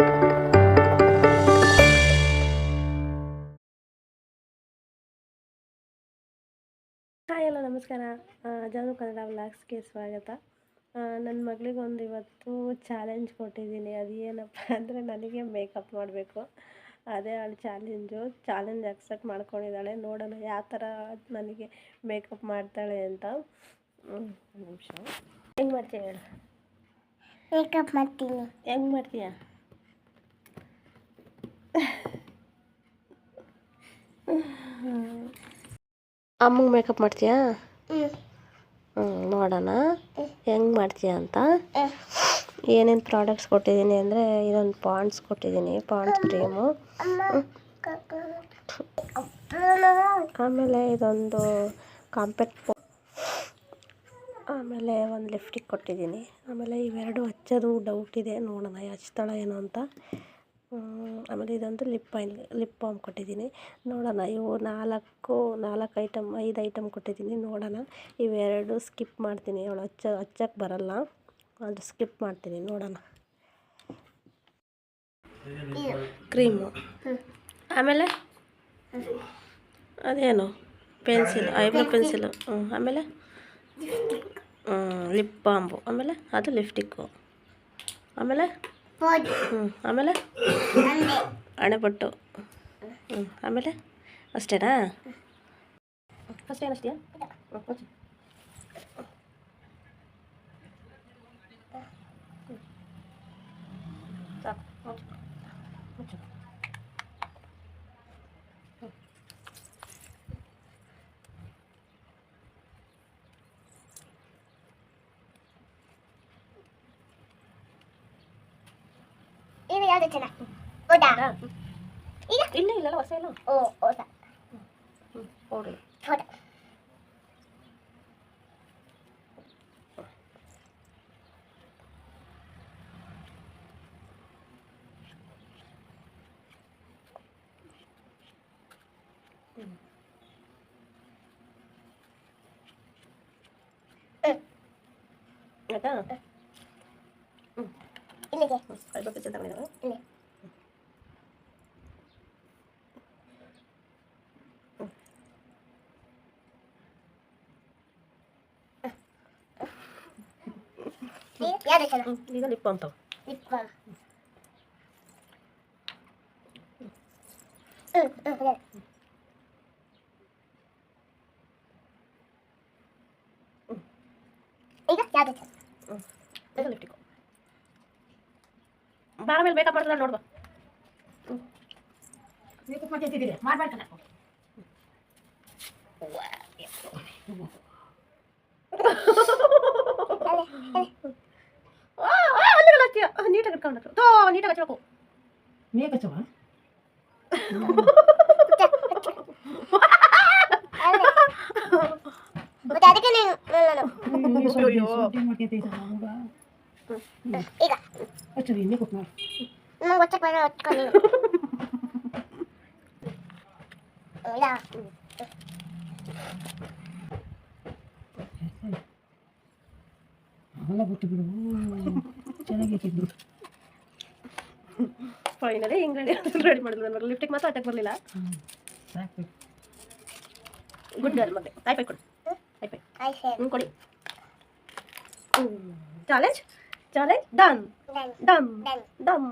Hi ಎಲ್ಲ ನಮಸ್ಕಾರ. ಜಾನು ಕನ್ನಡ ವ್ಲಾಗ್ಸ್ಗೆ ಸ್ವಾಗತ. ನನ್ನ ಮಗಳಿಗೊಂದು ಇವತ್ತು ಚಾಲೆಂಜ್ ಕೊಟ್ಟಿದ್ದೀನಿ. ಅದು ಏನಪ್ಪ ಅಂದರೆ ನನಗೆ ಮೇಕಪ್ ಮಾಡಬೇಕು. ಅದೇ ಅವಳು ಚಾಲೆಂಜು ಚಾಲೆಂಜ್ ಅಕ್ಸೆಪ್ಟ್ ಮಾಡ್ಕೊಂಡಿದ್ದಾಳೆ. ನೋಡೋಣ ಯಾವ ಥರ ನನಗೆ ಮೇಕಪ್ ಮಾಡ್ತಾಳೆ ಅಂತ. ನಿಮಿಷ. ಹೆಂಗೆ ಮಾಡ್ತೀಯ ಹೇಳು. ಮೇಕಪ್ ಮಾಡ್ತೀನಿ. ಹೆಂಗೆ ಮಾಡ್ತೀಯ? ಅಮ್ಮಂಗೆ ಮೇಕಪ್ ಮಾಡ್ತೀಯಾ? ಹ್ಞೂ ನೋಡೋಣ. ಹೆಂಗೆ ಮಾಡ್ತೀಯ ಅಂತ? ಏನೇನು ಪ್ರಾಡಕ್ಟ್ಸ್ ಕೊಟ್ಟಿದ್ದೀನಿ ಅಂದರೆ ಇದೊಂದು ಪಾಂಡ್ಸ್ ಕೊಟ್ಟಿದ್ದೀನಿ ಪಾಂಡ್ಸ್ ಕ್ರೀಮು ಆಮೇಲೆ ಇದೊಂದು ಕಾಂಪ್ಯಾಕ್ಟ್ ಆಮೇಲೆ ಒಂದು ಲಿಫ್ಟಿಗೆ ಕೊಟ್ಟಿದ್ದೀನಿ. ಆಮೇಲೆ ಇವೆರಡು ಹಚ್ಚೋದು ಡೌಟ್ ಇದೆ ನೋಡೋಣ ಹಚ್ತಾಳ ಏನೋ ಅಂತ. ಆಮೇಲೆ ಇದೊಂದು ಲಿಪ್ ಆಯಿಲ್ ಲಿಪ್ ಬಾಮ್ ಕೊಟ್ಟಿದ್ದೀನಿ. ನೋಡೋಣ, ಇವು ನಾಲ್ಕು ನಾಲ್ಕು ಐಟಮ್ ಐದು ಐಟಮ್ ಕೊಟ್ಟಿದ್ದೀನಿ, ನೋಡೋಣ. ಇವೆರಡು ಸ್ಕಿಪ್ ಮಾಡ್ತೀನಿ, ಅವಳು ಹಚ್ಚ ಹಚ್ಚಕ್ಕೆ ಬರಲ್ಲ. ಅದು ಸ್ಕಿಪ್ ಮಾಡ್ತೀನಿ, ನೋಡೋಣ. ಕ್ರೀಮು ಆಮೇಲೆ? ಅದೇನು? ಪೆನ್ಸಿಲ್ ಐಬ್ರೋ ಪೆನ್ಸಿಲು ಆಮೇಲೆ? ಲಿಪ್ ಬಾಂಬು ಆಮೇಲೆ? ಅದು ಲಿಪ್ಟಿಕ್ಕು ಆಮೇಲೆ? ಹ್ಞೂ ಆಮೇಲೆ? ಅಣೆಪಟ್ಟು ಹ್ಞೂ ಆಮೇಲೆ? ಅಷ್ಟೇನಾ? ಫಸ್ಟ್ ಏನು ಅಷ್ಟೇ? ಸಾಕು ಯಾವ್ದು ಚೆನ್ನಾಗಿ ಹೌದಾ ಹೌದಾ? ಈಗ ಇಲ್ಲ ಇಲ್ಲ ಹೊಸ ಇಲ್ಲ ಓ ಹೌದಾ ಹ್ಞೂ ಹೌದು ಹೌದಾ ಆಯ್ತಾ ಇಲ್ಲಿಗೆ ഇത് ലിപ്പാം കേട്ടോ ഇത് യാതൊക്കെ ഇത് ലിപ്റ്റിക്കോ. ಬಾರ ಮೇಲೆ ಮೇಕಪ್ ಮಾಡ್ತಾಳೆ ನೋಡ್ಬಾ ಮೇಕಪ್ ಮಾಡ್ತಿದ್ದೀರಿ ಮಾಡ್ಬೇಕಲ್ಲ ನೀಟಾಗಿ ಇಟ್ಕೊಂಡು ತೋ ನೀಟಾಗಿ ಹಚ್ಬೇಕು ಮೇಕ ಚವ ಮತ್ತೆ ಅದಕ್ಕೆ ನೀನು ನಾನು ಅಯ್ಯೋ. ಈಗ ಹಚ್ಚರಿ ಮೇಕಪ್ ಮಾಡಿ ನಂಗೆ ಒಚ್ಚಕ್ಕೆ ಬೇಡ ಒಚ್ಕೊಂಡು ಇಲ್ಲ ಅವೆಲ್ಲ ಬಿಟ್ಟು ಬಿಡು ಚೆನ್ನಾಗೈತಿ ಬಿಡು ಫೈನಲಿ ಇಂಗ್ರೀಡಿಯಂಟ್ಸ್ ರೆಡಿ ಮಾಡಿದ್ಲು ನನ್ನ ಲಿಫ್ಟಿಗೆ ಮಾತ್ರ ಹಚ್ಚಕ್ಕೆ ಬರಲಿಲ್ಲ ಹ್ಞೂ ಸಾಕು ಗುಡ್ ಗರ್ಲ್ ಮತ್ತೆ ಹೈಫೈ ಕೊಡು ಹೈಫೈ ಐ ಸೇರ್ ಹ್ಞೂ ಕೊಡಿ ಚಾಲೆಂಜ್ चले डन डन दम दम